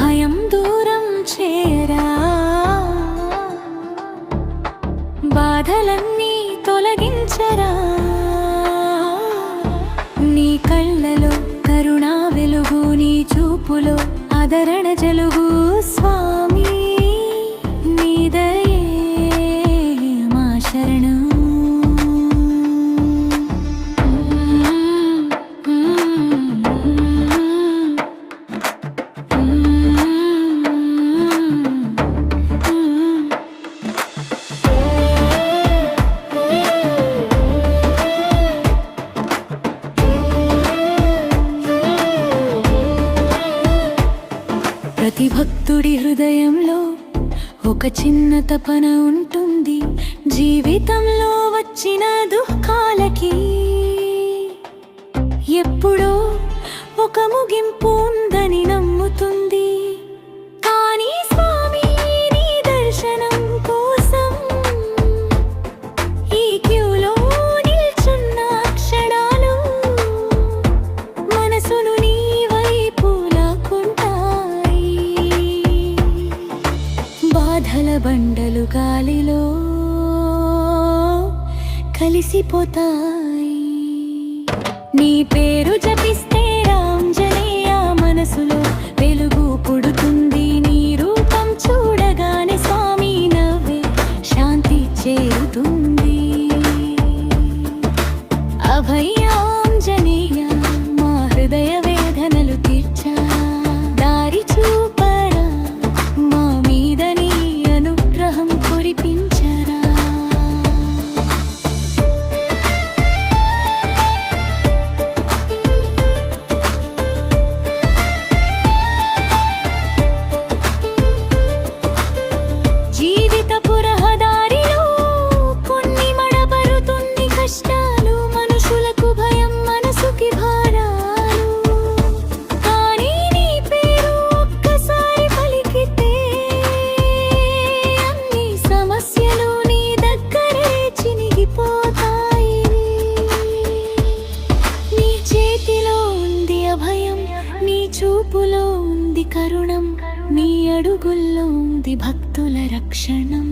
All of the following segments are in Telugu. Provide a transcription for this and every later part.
భయం దూరం చేరా. బాధలన్నీ తొలగించరా. నీ కళ్ళలో కరుణా వెలుగు నీ చూపులో ఆదరణ జలుగు స్వామి. నీ దయ ప్రతి భక్తుడి హృదయంలో ఒక చిన్న తపన ఉంటుంది. జీవితంలో వచ్చిన దుఃఖాలకి ఎప్పుడో ఒక ముగింపు ఉందని నమ్ముతుంది. బండలు గాలిలో కలిసిపోతా చూపులో ఉంది కరుణం నీ అడుగుల్లో ఉంది భక్తుల రక్షణం.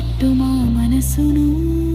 കെട്ടുമാ മനസ്സുനൂ.